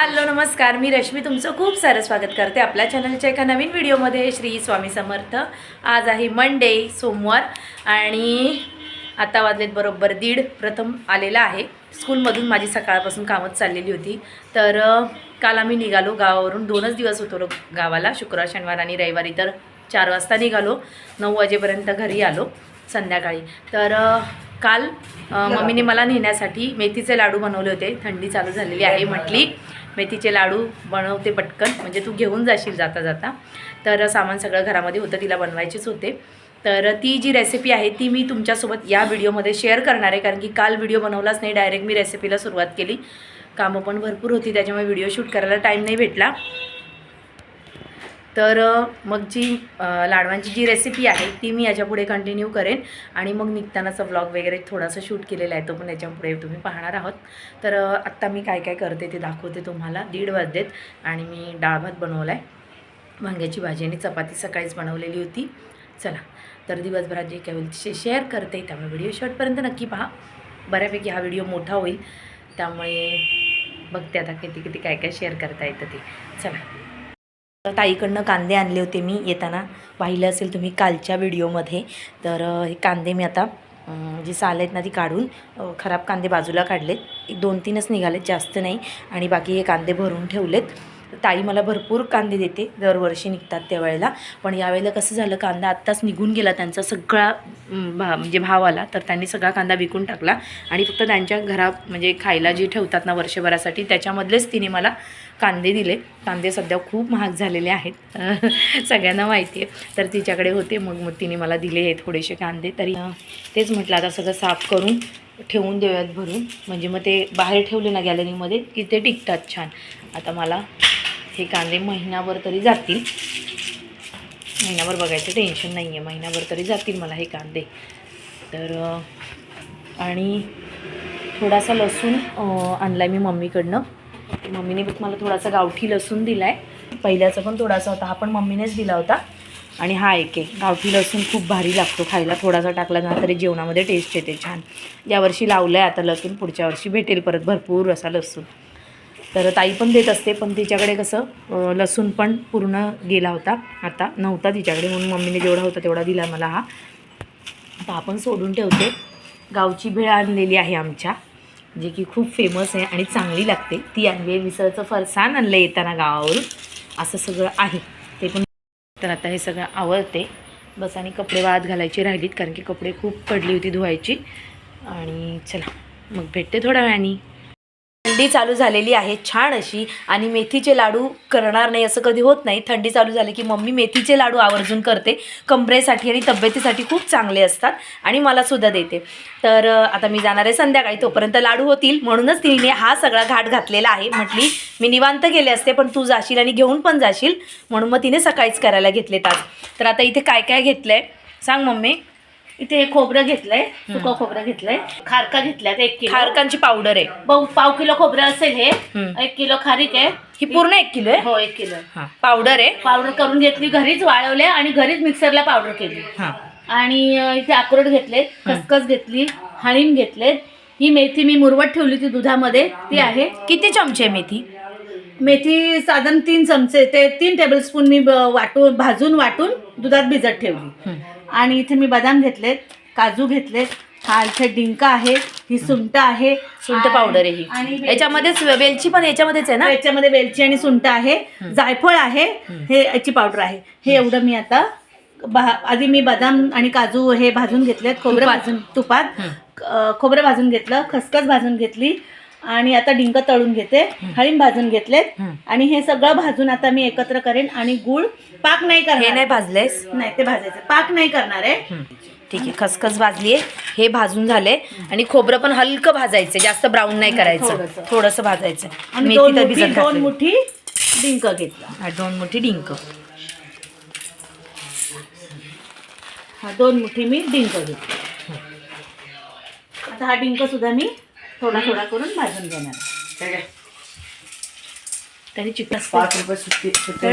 Hello नमस्कार. मी रश्मी तुमचं खूप सारं स्वागत करते आपल्या चॅनलच्या एका नवीन व्हिडिओमध्ये. श्री स्वामी समर्थ. आज आहे मंडे सोमवार आणि आता वाजलेत बरोबर दीड. प्रथम आलेला आहे. स्कूलमधून माझी सकाळपासून कामच चाललेली होती. तर काल आम्ही निघालो गावावरून. दोनच दिवस होतो गावाला. शुक्रवार शनिवार आणि रविवारी तर चार वाजता निघालो. नऊ वाजेपर्यंत घरी आलो संध्याकाळी. तर काल मम्मीने मला नेण्यासाठी मेथीचे लाडू बनवले होते. थंडी चालू झालेली आहे म्हटली. मेथीचे लाडू बनवते पटकन. म्हणजे तू घेऊन जाशील जाता जाता. तर सामान सगळं घरामध्ये होतं तिला बनवायचेच होते. तर ती जी रेसिपी आहे ती मी तुमच्यासोबत या व्हिडिओमध्ये शेअर करणार आहे. कारण की काल व्हिडिओ बनवलाच नाही डायरेक्ट मी रेसिपीला सुरुवात केली. कामं पण भरपूर होती त्याच्यामुळे व्हिडिओ शूट करायला टाईम नाही भेटला. तर मग जी लाडवांची जी रेसिपी आहे ती मी याच्यापुढे कंटिन्यू करेन. आणि मग निघतानाचा व्लॉग वगैरे थोडासा शूट केलेला आहे तो पण याच्यापुढे तुम्ही पाहणार आहोत. तर आत्ता मी काय काय करते ते दाखवते तुम्हाला. दीड वाजलेत आणि मी डाळ भात बनवला आहे वांग्याची भाजी आणि चपाती सकाळीच बनवलेली होती. चला तर दिवसभरात जे काय होईल ते शेअर करते. त्यामुळे व्हिडिओ शॉर्टपर्यंत नक्की पहा. बऱ्यापैकी हा व्हिडिओ मोठा होईल. त्यामुळे बघते आता किती किती काय काय शेअर करता येतं ते. चला. ताईकडनं कांदे आणले होते मी येताना. पाहिलं असेल तुम्ही कालच्या व्हिडिओमध्ये. तर हे कांदे मी आता अं, जी साल आहेत ना ती काढून खराब कांदे बाजूला काढलेत. एक दोन तीनच निघालेत जास्त नाही. आणि बाकी हे कांदे भरून ठेवलेत. ताई मला भरपूर कांदे देते दरवर्षी निघतात त्यावेळेला पण यावेळेला कसं झालं कांदा आत्ताच निघून गेला त्यांचा सगळा भा म्हणजे भाव आला. तर त्यांनी सगळा कांदा विकून टाकला. आणि फक्त त्यांच्या घरात म्हणजे खायला जे ठेवतात ना वर्षभरासाठी त्याच्यामधलेच तिने मला कांदे दिले. कांदे सध्या खूप महाग झालेले आहेत. सगळ्यांना माहिती आहे. तर तिच्याकडे होते. मग मग तिने मला दिले हे थोडेसे कांदे. तरी तेच म्हटलं आता सगळं साफ करून ठेवून देऊयात भरून. म्हणजे मग ते बाहेर ठेवले ना गॅलरीमध्ये की ते टिकतात छान. आता मला हे कांदे महिनाभर तरी जातील. महिनाभर बघायचं टेन्शन नाही आहे महिनाभर तरी जातील मला हे कांदे. तर आणि थोडासा लसूण आणला आहे मी मम्मीकडनं. मम्मीने बघ मला थोडासा गावठी लसूण दिला आहे पहिल्याचा पण थोडासा होता हा पण मम्मीनेच दिला होता. आणि हा एक आहे गावठी लसूण खूप भारी लागतो खायला थोडासा टाकला ना तरी जेवणामध्ये टेस्ट येते छान. यावर्षी लावलं आहे आता लसूण पुढच्या वर्षी भेटेल परत भरपूर असा लसूण. तर ताई पण देत असते पण तिच्याकडे कसं लसूण पण पूर्ण गेला होता आता नव्हता तिच्याकडे म्हणून मम्मीने जेवढा होता तेवढा दिला मला हा. आता आपण सोडून ठेवते. गावची भेळ आणलेली आहे आमच्या. जे की खूप फेमस आहे आणि चांगली लागते. ती आणली आहे विसळचं फरसाण आणलं येताना गावावरून. असं सगळं आहे. ते पण तर आता हे सगळं आवडते बस आणि कपडे वाळत घालायची राहिलीत कारण की कपडे खूप पडली होती धुवायची. आणि चला मग भेटते थोड्या वेळाने. थंडी चालू झालेली आहे छान अशी आणि मेथीचे लाडू करणार नाही असं कधी होत नाही. थंडी चालू झाली की मम्मी मेथीचे लाडू आवर्जून करते. कमरेसाठी आणि तब्येतीसाठी खूप चांगले असतात आणि मला सुद्धा देते. तर आता मी जाणार आहे संध्याकाळी. तोपर्यंत लाडू होतील. म्हणूनच तिने हा सगळा घाट घातलेला आहे. म्हटली मी निवांत गेले असते पण तू जाशील आणि घेऊन पण जाशील. म्हणून मग तिने सकाळीच करायला घेतले आज तर आता इथे काय काय घेतलं आहे सांग मम्मी. इथे खोबरं घेतलंय सुकं खोबरं घेतलंय. खारका घेतल्यात एक किलो. खारकांची पावडर आहे. पाव पाव किलो खोबरं असेल हे. हम्म. एक किलो खारीक आहे. ही पूर्ण एक किलो आहे? हो एक किलो हां. पावडर आहे. पावडर करून घेतली घरीच वाळवले आणि घरीच मिक्सरला पावडर केली. हां. आणि अं, इथे अक्रोड घेतले खसखस घेतली हळीम घेतलेत. ही मेथी मी मुरवट ठेवली होती दुधामध्ये. ती आहे. किती चमचे मेथी? मेथी साधारण तीन चमचे. ते तीन टेबलस्पून मी ब- वाटून भाजून वाटून दुधात भिजत ठेवली. आणि इथे मी बदाम घेतलेत काजू घेतलेत. हा इथे डिंक आहे ही सुंट आहे. सुंठ पावडर आहे आणि ही याच्यामध्येच वेलची पण याच्यामध्येच आहे ना? याच्यामध्ये वेलची आणि सुंठ आहे. जायफळ आहे हे याची पावडर आहे. हे एवढं मी आता बा- आधी मी बदाम आणि काजू हे भाजून घेतलेत खोबरं. भाजून तुपात. हं. खोबरं भाजून घेतलं खसखस भाजून घेतली आणि आता डिंक तळून घेते हळीम भाजून घेतलेत. हं. आणि हे सगळं भाजून आता मी एकत्र करेन आणि गुळ पाक नाही हे करणार नाही भाजलेस? नाही ते भाजायचं. पाक नाही करणार आहे. हं. ठीक आहे खसखस भाजली आहे हे भाजून झाले. आणि खोबरं पण हलकं भाजायचं जास्त ब्राऊन नाही करायचं. थोडंसं. थोडंसं भाजायचं. आणि मेथी दोन तर मुठी भिजत दोन घातलेली. मुठी डिंक घेतला. हा, दोन मुठी डिंक. हा दोन मुठी मी डिंक घेतला. आता हा डिंक सुद्धा मी थोडा थोडा करून भाजून घेणार त्याने चिकन पाच रुपये सुट्टी सुट्टे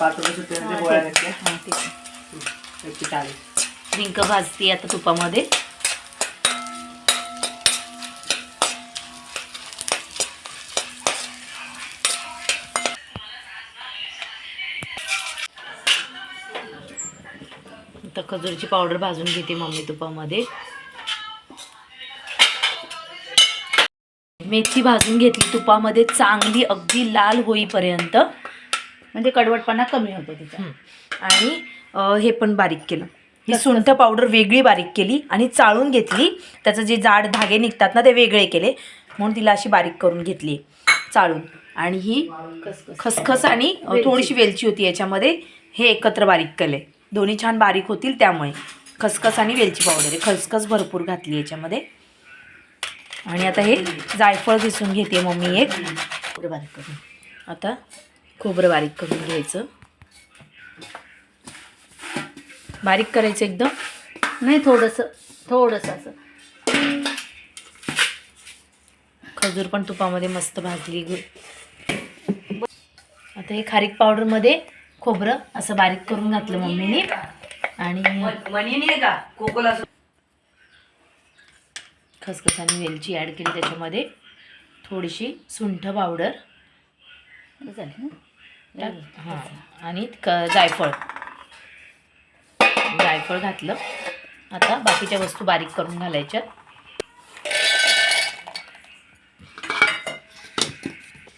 पाच रुपये सुट्ट्यांच्या भाजते आता तुपामध्ये. आता खजूरची पावडर भाजून घेते मम्मी तुपामध्ये. मेथी भाजून घेतली तुपामध्ये चांगली अगदी लाल होईपर्यंत. म्हणजे कडवटपणा कमी होतो तिचा. आणि हे पण बारीक केलं. ही सुंठ पावडर वेगळी बारीक केली आणि चाळून घेतली. त्याचं जे जाड धागे निघतात ना ते वेगळे केले. म्हणून तिला अशी बारीक करून घेतली चाळून. आणि ही खसखस. आणि. थोडीशी वेलची होती याच्यामध्ये. हे एकत्र बारीक केले. दोन्ही छान बारीक होतील त्यामुळे. खसखस आणि वेलची पावडर. आहे खसखस भरपूर घातली याच्यामध्ये. आणि आता हे जायफळ घिसून घेते मम्मी एक. बारीक करून. आता खोबरं बारीक करून घ्यायचं. बारीक करायचं एकदम? नाही थोडंसं थोडंसं असं. खजूर पण तुपामध्ये मस्त भाजली आता हे खारीक पावडरमध्ये खोबरं असं बारीक करून घातलं मम्मीने. आणि मनी नाही का? कोकोला खसखस आणि वेलची ॲड केली त्याच्यामध्ये. थोडीशी सुंठ पावडर. झालं ना हां. आणि क जायफळ. जायफळ घातलं. आता बाकीच्या वस्तू बारीक करून घालायच्यात.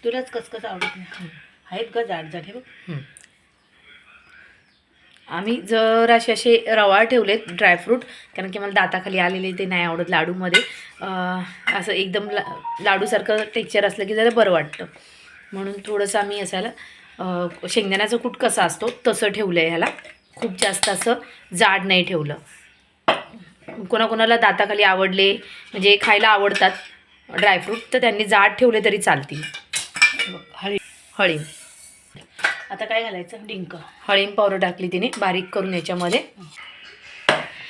तुलाच कसकस आवडत नाही. आहेत का जाड जाड हे बघ. आम्ही जर असे असे रवाळ ठेवलेत ड्रायफ्रूट कारण की मला दाताखाली आलेले ते नाही आवडत लाडूमध्ये. अं, असं एकदम ला लाडूसारखं टेक्चर असलं की जरा बरं वाटतं. म्हणून थोडंसं आम्ही असायला शेंगदाण्याचं कूट कसं असतो तसं ठेवलं आहे ह्याला. खूप जास्त असं जाड नाही ठेवलं. कोणाकोणाला दाताखाली आवडले म्हणजे खायला आवडतात ड्रायफ्रूट तर त्यांनी जाड ठेवले तरी चालतील. हळी हळी. आता काय घालायचं? डिंक. हळीम पावडर टाकली तिने बारीक करून याच्यामध्ये.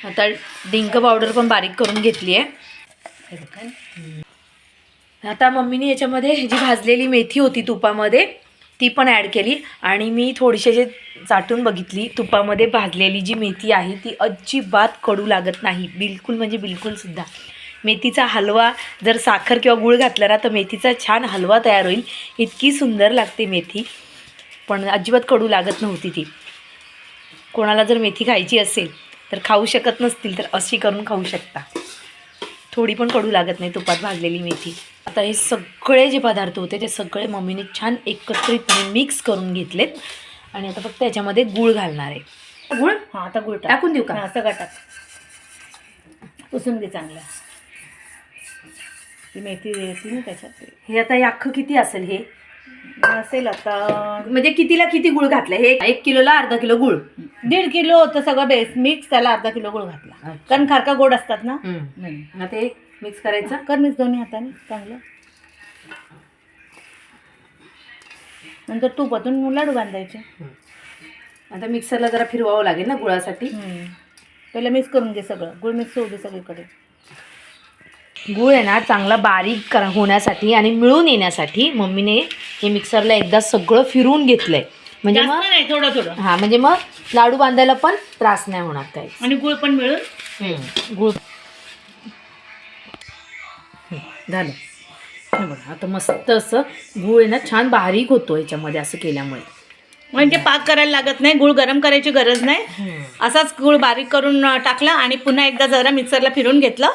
आता डिंक पावडर पण बारीक करून घेतली आहे आता मम्मीने याच्यामध्ये जी भाजलेली मेथी होती तुपामध्ये ती पण ॲड केली आणि मी थोडीशी जे चाटून बघितली. तुपामध्ये भाजलेली जी मेथी आहे ती अजिबात कडू लागत नाही. बिलकुल म्हणजे बिलकुलसुद्धा मेथीचा हलवा जर साखर किंवा गूळ घातला ना तर मेथीचा छान हलवा तयार होईल. इतकी सुंदर लागते मेथी. पण अजिबात कडू लागत नव्हती ती. कोणाला जर मेथी खायची असेल तर खाऊ शकत नसतील तर अशी करून खाऊ शकता. थोडी पण कडू लागत नाही तुपात भाजलेली मेथी. आता हे सगळे जे पदार्थ होते ते सगळे मम्मीने छान एकत्रितपणे मिक्स करून घेतलेत. आणि आता फक्त याच्यामध्ये गूळ घालणार आहे. गूळ? हां आता गुळ टाक. टाकून देऊ का? हां सगळं टाक. पुसून घे चांगलं ती मेथी येते ना त्याच्यात. हे आता हे अख्खं किती असेल हे? असेल आता. म्हणजे कितीला किती गूळ घातलं? हे एक किलोला अर्धा किलो गूळ. दीड किलो होतं सगळं बेस मिक्स त्याला अर्धा किलो गुळ घातला. कारण खारका गोड असतात ना? हे मिक्स करायचं? कर मिक्स दोन्ही हाताने चांगलं. नंतर तुपातून लाडू बांधायचे. आता मिक्सरला जरा फिरवावं लागेल ना गुळासाठी. पहिलं मिक्स करून घे सगळं. गुळ मिक्स होऊ दे सगळीकडे. गूळ आहे ना चांगला बारीक करा होण्यासाठी आणि मिळून येण्यासाठी मम्मीने हे मिक्सरला एकदा सगळं फिरवून घेतलंय. म्हणजे जास्त मग नाही थोडं थोडं. हा म्हणजे मग लाडू बांधायला पण त्रास नाही होणार काही आणि गुळ पण मिळून? हम्म, गूळ. हम्म, झालं. हे बघा आता मस्त असं गूळ आहे ना छान बारीक होतो याच्यामध्ये असं केल्यामुळे. म्हणजे पाक करायला लागत नाही गुळ गरम करायची गरज नाही. असाच गुळ बारीक करून अं, टाकला आणि पुन्हा एकदा जरा मिक्सरला फिरून घेतलं.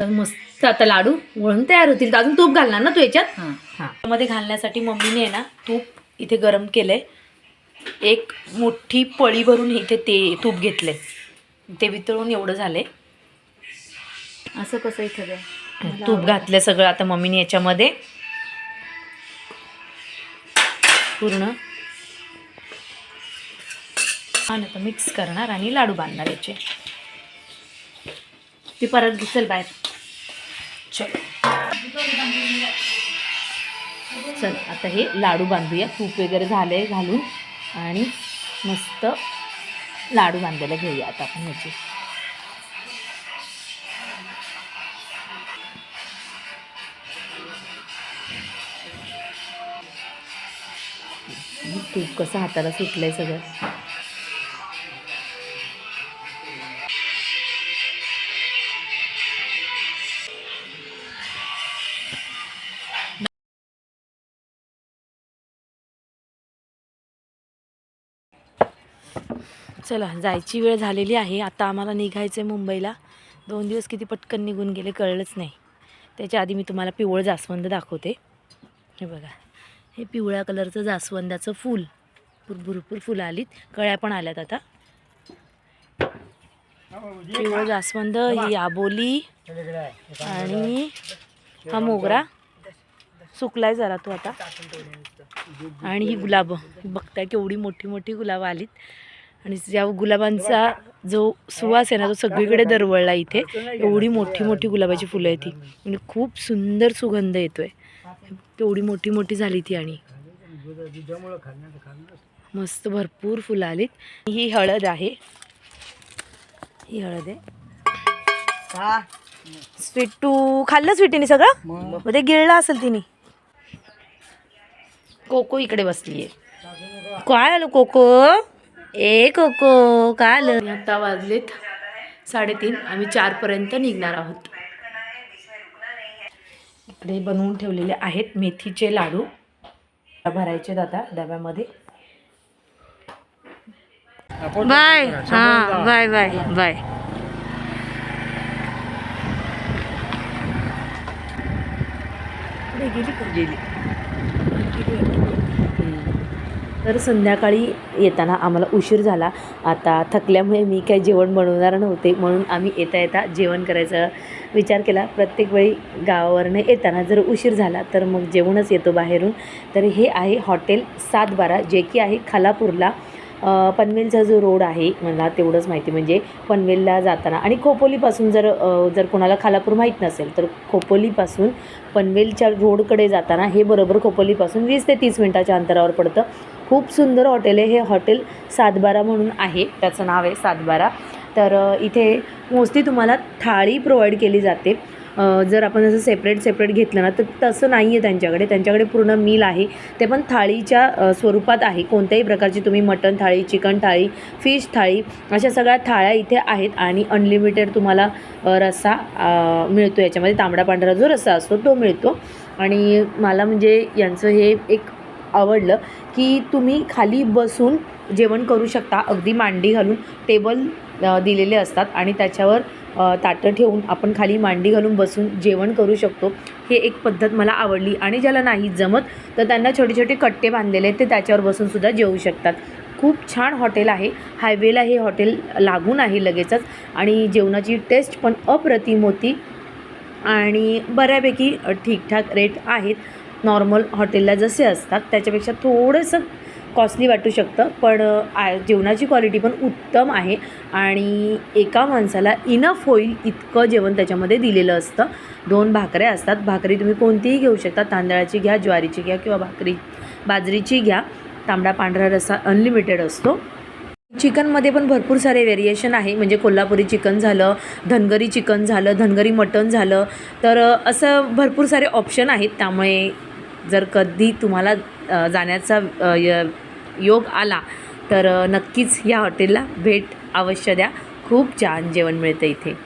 तर मस्त आता लाडू वळून तयार होतील. तर अजून तूप घालणार ना तू याच्यात? हां हां. मध्ये घालण्यासाठी मम्मीने आहे ना तूप इथे गरम केलंय. एक मोठी पळी भरून इथे ते तूप घेतलंय. ते वितळून एवढं झालंय. असं कसं इथं तूप घातलं सगळं आता मम्मीने याच्यामध्ये. पूर्ण. छान आता मिक्स करणार आणि लाडू बांधणार याचे. ती परत दिसेल बाहेर. चल आता हे लाडू बांधूया. तूप वगैरे झालंय घालून. आणि मस्त लाडू बांधायला घेऊया आता आपण ह्याचे तूप कसं हाताला सुटलंय सगळं? चला जायची वेळ झालेली आहे. आता आम्हाला निघायचं आहे मुंबईला. दोन दिवस किती पटकन निघून गेले कळलंच नाही. त्याच्या आधी मी तुम्हाला पिवळं जास्वंद दाखवते. हे बघा. हे पिवळ्या कलरचं जास्वंदाचं फूल. भर- भरपूर फुलं आलीत. कळ्या पण आल्यात आता. पिवळं जास्वंद ही आबोली आणि हा मोगरा. सुकलाय जरा तो आता. आणि ही गुलाबं. बघताय केवढी मोठी मोठी गुलाबं आलीत. आणि ज्या गुलाबांचा जो सुवास आहे ना तो सगळीकडे दरवळला इथे. एवढी मोठी मोठी गुलाबाची फुलं आहे ती. म्हणजे खूप सुंदर सुगंध येतोय. केवढी मोठी मोठी झाली ती आणि मस्त भरपूर फुलं आलीत. ही हळद आहे. ही हळद आहे. स्वीटू खाल्लं स्वीटीने सगळं? मग? ते गिळलं असेल तिने. कोको इकडे बसली आहे काय आलं कोको? ए कोको काय आलं? आता वाजलेत साडेतीन. आम्ही चारपर्यंत निघणार आहोत. इकडे बनवून ठेवलेले आहेत मेथीचे लाडू. भरायचे आता डब्यामध्ये. बाय. हां बाय बाय बाय. गेली गेली. तर संध्याकाळी येताना आम्हाला उशीर झाला. आता थकल्यामुळे मी काही जेवण बनवणार नव्हते म्हणून आम्ही येता येता जेवण करायचा विचार केला. प्रत्येक वेळी गावावरनं येताना जर उशीर झाला तर मग जेवणच येतो बाहेरून. तर हे आहे हॉटेल सात बारा जे की आहे खालापूरला. पनवेलचा जो रोड आहे मला तेवढंच माहिती. म्हणजे पनवेलला जाताना आणि खोपोलीपासून जर जर कोणाला खालापूर माहीत नसेल तर खोपोलीपासून पनवेलच्या रोडकडे जाताना हे बरोबर खोपोलीपासून वीस ते तीस मिनटाच्या अंतरावर पडतं. खूप सुंदर हॉटेल आहे. हे हॉटेल सातबारा म्हणून आहे. त्याचं नाव आहे सातबारा. तर इथे मोस्टली तुम्हाला थाळी प्रोव्हाइड केली जाते. जर आपण असं सेपरेट सेपरेट घेतलं ना तर तसं नाही आहे त्यांच्याकडे. त्यांच्याकडे पूर्ण मील आहे. ते पण थाळीच्या स्वरूपात आहे. कोणत्याही प्रकारची तुम्ही मटण थाळी चिकन थाळी फिश थाळी अशा सगळ्या थाळ्या इथे आहेत आणि अनलिमिटेड तुम्हाला रस्सा मिळतो. याच्यामध्ये तांबडा पांढरा जो रस्सा असतो तो मिळतो. आणि मला म्हणजे यांचं हे एक आवडलं की तुम्ही खाली बसून जेवण करू शकता. अगदी मांडी घालून टेबल दिलेले असतात आणि त्याच्यावर ताटं ठेवून आपण खाली मांडी घालून बसून जेवण करू शकतो. हे एक पद्धत मला आवडली आणि ज्याला नाही जमत तर त्यांना छोटे छोटे कट्टे बांधलेले आहेत ते त्याच्यावर बसूनसुद्धा जेवू शकतात. खूप छान हॉटेल आहे. हायवेला हे हॉटेल लागून आहे लगेचच आणि जेवणाची टेस्ट पण अप्रतिम होती आणि बऱ्यापैकी ठीकठाक रेट आहेत. नॉर्मल हॉटेलला जसे असतात त्याच्यापेक्षा थोडंसं कॉस्टली वाटू शकतं पण आ जेवणाची क्वालिटी पण उत्तम आहे आणि एका माणसाला इनफ होईल इतकं जेवण त्याच्यामध्ये दिलेलं असतं. दोन भाकऱ्या असतात. भाकरी तुम्ही कोणतीही घेऊ शकता. तांदळाची घ्या ज्वारीची घ्या किंवा भाकरी बाजरीची घ्या. तांबडा पांढरा रस्सा अनलिमिटेड असतो. चिकनमध्ये पण भरपूर सारे व्हेरिएशन आहे. म्हणजे कोल्हापुरी चिकन झालं धनगरी चिकन झालं धनगरी मटण झालं. तर असं भरपूर सारे ऑप्शन आहेत. त्यामुळे जर कधी तुम्हाला जाण्याचा य- योग आला तर नक्कीच या हॉटेलला भेट अवश्य द्या. खूप छान जेवण मिळतं इथे.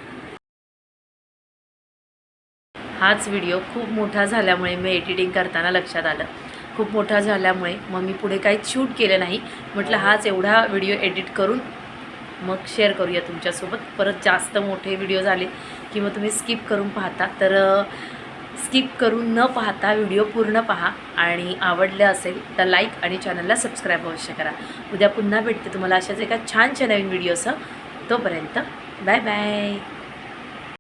हाच व्हिडिओ खूप मोठा झाल्यामुळे मी एडिटिंग करताना लक्षात आलं. खूप मोठा झाल्यामुळे मग मी पुढे काही शूट केलं नाही. म्हटलं हाच एवढा व्हिडिओ एडिट करून मग शेअर करूया तुमच्यासोबत. परत जास्त मोठे व्हिडिओ झाले की मग तुम्ही स्किप करून पाहता. तर स्किप करून न पाहता व्हिडिओ पूर्ण पहा आणि आवडलं असेल तर लाईक आणि चॅनलला सबस्क्राईब अवश्य करा. उद्या पुन्हा भेटते तुम्हाला अशाच एका छानशा नवीन व्हिडिओसह. तोपर्यंत बाय बाय.